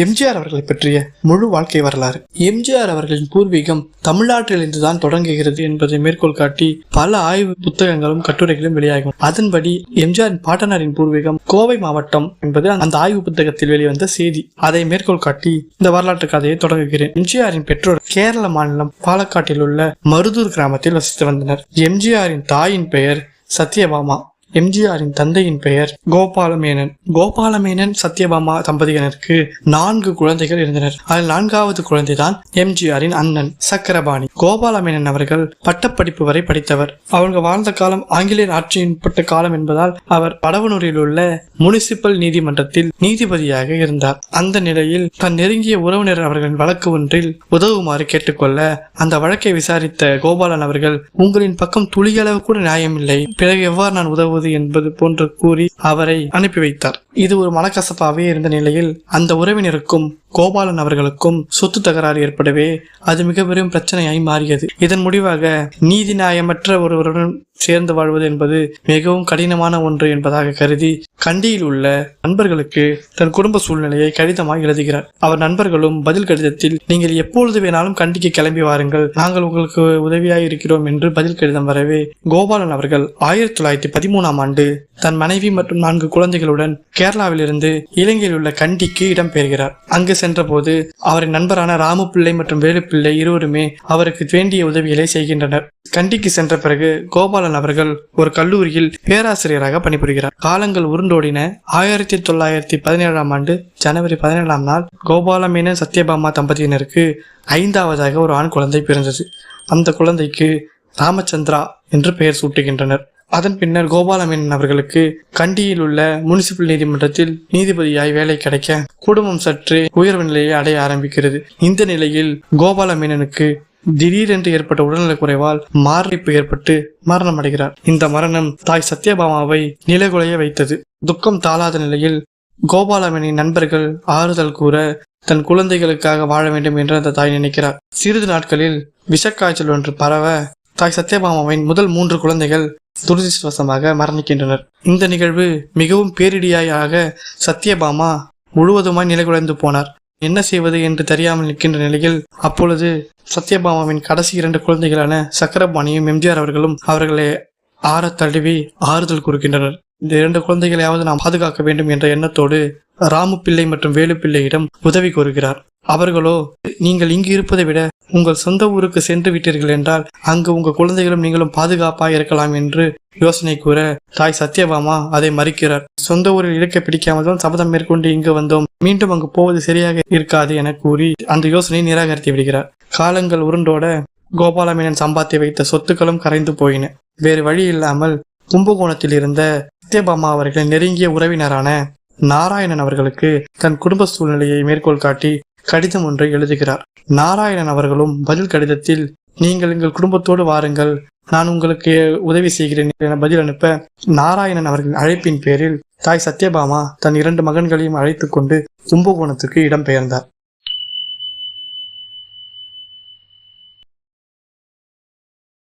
எம்ஜிஆர் அவர்களை பற்றிய முழு வாழ்க்கை வரலாறு. எம்ஜிஆர் அவர்களின் பூர்வீகம் தமிழ்நாட்டிலிருந்து தான் தொடங்குகிறது என்பதை மேற்கோள் காட்டி பல ஆய்வு புத்தகங்களும் கட்டுரைகளும் வெளியாகும். அதன்படி எம்ஜிஆரின் பாட்டனாரின் பூர்வீகம் கோவை மாவட்டம் என்பது அந்த ஆய்வு புத்தகத்தில் வெளிவந்த செய்தி. அதை மேற்கோள் காட்டி இந்த வரலாற்று கதையை தொடங்குகிறேன். எம்ஜிஆரின் பெற்றோர் கேரள மாநிலம் பாலக்காட்டில் உள்ள மருதூர் கிராமத்தில் வசித்து வந்தனர். எம்ஜிஆரின் தாயின் பெயர் சத்யபாமா. எம்ஜிஆரின் தந்தையின் பெயர் கோபாலமேனன். கோபாலமேனன் சத்யபாமா தம்பதியினருக்கு நான்கு குழந்தைகள் இருந்தனர். அதில் நான்காவது குழந்தைதான் எம்ஜிஆரின் அண்ணன் சக்கரபாணி. கோபாலமேனன் அவர்கள் பட்டப்படிப்பு வரை படித்தவர். அவங்க வாழ்ந்த காலம் ஆங்கிலேயர் ஆட்சியின் பட்ட காலம் என்பதால் அவர் படவனூரில் உள்ள முனிசிபல் நீதிமன்றத்தில் நீதிபதியாக இருந்தார். அந்த நிலையில் தன் நெருங்கிய உறவினர் அவர்களின் வழக்கு ஒன்றில் உதவுமாறு கேட்டுக்கொள்ள அந்த வழக்கை விசாரித்த கோபாலன் அவர்கள் உங்களின் பக்கம் துளியளவு கூட நியாயமில்லை. பிறகு எவ்வாறு நான் உதவுவது? என்பது போன்று கூறி அவரை அனுப்பி வைத்தார் இது ஒரு மனக்கசப்பாகவே இருந்த நிலையில் அந்த உறவினருக்கும் கோபாலன் அவர்களுக்கும் சொத்து தகராறு ஏற்படவே அது மிக பெரும் பிரச்சனையாய் மாறியது. இதன் முடிவாக நீதி நியாயமற்ற ஒருவருடன் சேர்ந்து வாழ்வது என்பது மிகவும் கடினமான ஒன்று என்பதாக கருதி கண்டியில் உள்ள நண்பர்களுக்கு தன் குடும்ப சூழ்நிலையை கடிதமாய் எழுதுகிறார். அவர் நண்பர்களும் பதில் கடிதத்தில் நீங்கள் எப்பொழுது வேணாலும் கண்டிக்கு கிளம்பி வாருங்கள். நாங்கள் உங்களுக்கு உதவியாய் இருக்கிறோம் என்று பதில் கடிதம் வரவே கோபாலன் அவர்கள் ஆயிரத்தி தொள்ளாயிரத்தி பதிமூணாம் ஆண்டு தன் மனைவி மற்றும் நான்கு குழந்தைகளுடன் கேரளாவிலிருந்து இலங்கையில் உள்ள கண்டிக்கு இடம்பெறுகிறார் அங்கு சென்றபோது அவரின் நண்பரான ராமு பிள்ளை மற்றும் வேலுப்பிள்ளை இருவருமே அவருக்கு வேண்டிய உதவிகளை செய்கின்றனர். கண்டிக்கு சென்ற பிறகு கோபாலன் அவர்கள் ஒரு கல்லூரியில் பேராசிரியராக பணிபுரிகிறார். காலங்கள் உருண்டோடின ஆயிரத்தி தொள்ளாயிரத்தி பதினேழாம் ஆண்டு ஜனவரி பதினேழாம் நாள் கோபாலமேன சத்யபாமா தம்பதியினருக்கு ஐந்தாவதாக ஒரு ஆண் குழந்தை பிறந்தது. அந்த குழந்தைக்கு ராமச்சந்திரா என்று பெயர் சூட்டுகின்றனர். அதன் பின்னர் கோபாலமேனன் அவர்களுக்கு கண்டியில் உள்ள முனிசிபல் நீதிமன்றத்தில் நீதிபதியாய் வேலை கிடைக்க குடும்பம் சற்று உயர்வு நிலையை அடைய ஆரம்பிக்கிறது. இந்த நிலையில் கோபாலமேனனுக்கு திடீரென்று ஏற்பட்ட உடல்நலக் குறைவால் மாரடைப்பு ஏற்பட்டு மரணம் அடைகிறார். இந்த மரணம் தாய் சத்யபாமாவை நிலைகுலைய வைத்தது. துக்கம் தாளாத நிலையில் கோபாலமேனின் நண்பர்கள் ஆறுதல் கூற தன் குழந்தைகளுக்காக வாழ வேண்டும் என்று அந்த தாய் நினைக்கிறார். சிறிது நாட்களில் விஷக்காய்ச்சல் ஒன்று பரவ தாய் சத்யபாமாவின் முதல் மூன்று குழந்தைகள் துரதிருஷ்டவசமாக மரணிக்கின்றனர். இந்த நிகழ்வு மிகவும் பேரிடியாக சத்யபாமா முழுவதுமாய் நிலைகுலைந்து போனார். என்ன செய்வது என்று தெரியாமல் நிற்கின்ற நிலையில் அப்பொழுது சத்யபாமாவின் கடைசி இரண்டு குழந்தைகளான சக்கரபாணியும் எம்ஜிஆர் அவர்களும் அவர்களை ஆற தழுவி ஆறுதல் கூறுகின்றனர். இந்த இரண்டு குழந்தைகளையாவது நாம் பாதுகாக்க வேண்டும் என்ற எண்ணத்தோடு ராமு பிள்ளை மற்றும் வேலு பிள்ளையிடம் உதவி கோருகிறார். அவர்களோ நீங்கள் இங்கு இருப்பதை விட உங்கள் சொந்த ஊருக்கு சென்று விட்டீர்கள் என்றால் அங்கு உங்கள் குழந்தைகளும் நீங்களும் பாதுகாப்பாக இருக்கலாம் என்று யோசனை கூற தாய் சத்யபாமா அதை மறுக்கிறார். சொந்த ஊரில் இழுக்க பிடிக்காமல் தான் சபதம் மேற்கொண்டு இங்கு வந்தோம். மீண்டும் அங்கு போவது சரியாக இருக்காது என கூறி அந்த யோசனையை நிராகரித்து விடுகிறார். காலங்கள் உருண்டோட கோபாலமேனன் சம்பாத்தி வைத்த சொத்துக்களும் கரைந்து போயின. வேறு வழி இல்லாமல் கும்பகோணத்தில் இருந்த சத்யபாமா அவர்களின் நெருங்கிய உறவினரான நாராயணன் அவர்களுக்கு தன் குடும்ப சூழ்நிலையை மேற்கோள் காட்டி கடிதம் ஒன்றை எழுதுகிறார். நாராயணன் அவர்களும் பதில் கடிதத்தில் நீங்கள் எங்கள் குடும்பத்தோடு வாருங்கள். நான் உங்களுக்கு உதவி செய்கிறேன் என பதில் அனுப்ப நாராயணன் அவர்களின் அழைப்பின் பேரில் தாய் சத்யபாமா தன் இரண்டு மகன்களையும் அழைத்துக்கொண்டு கும்பகோணத்துக்கு இடம்பெயர்ந்தார்.